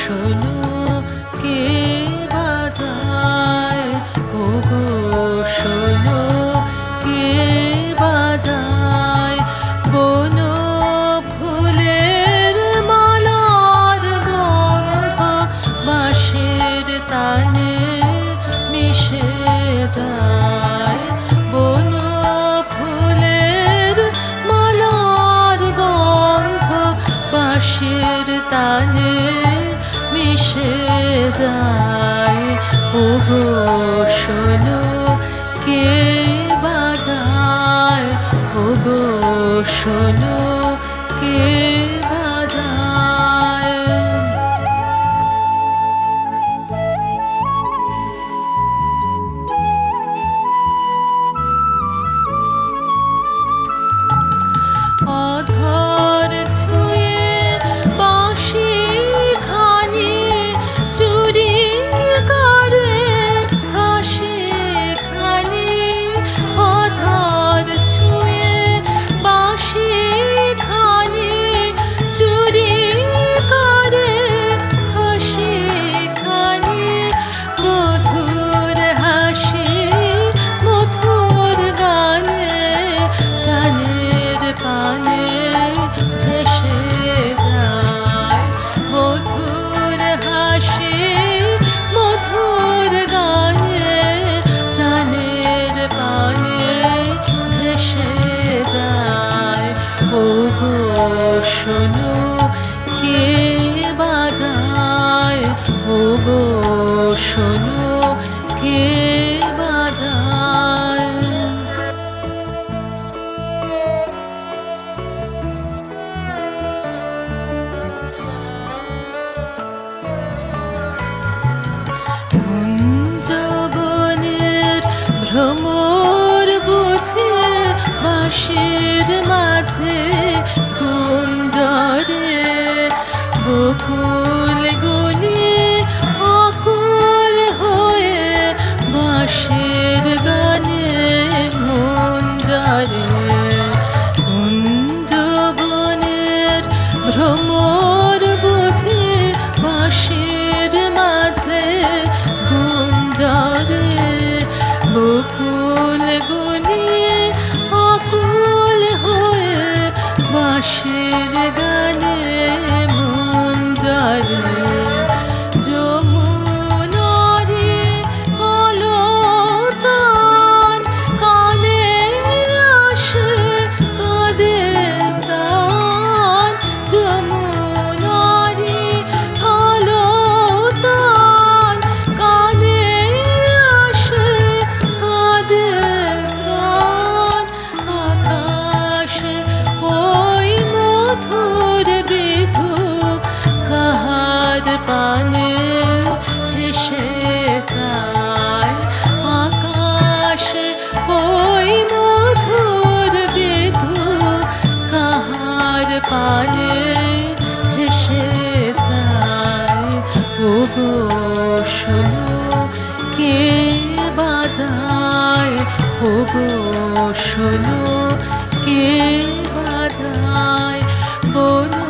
শোনো। যায়। ওগো শোনো কে বাজায়? ওগো শোনো কে Hare শোনো কে বাজায় কোন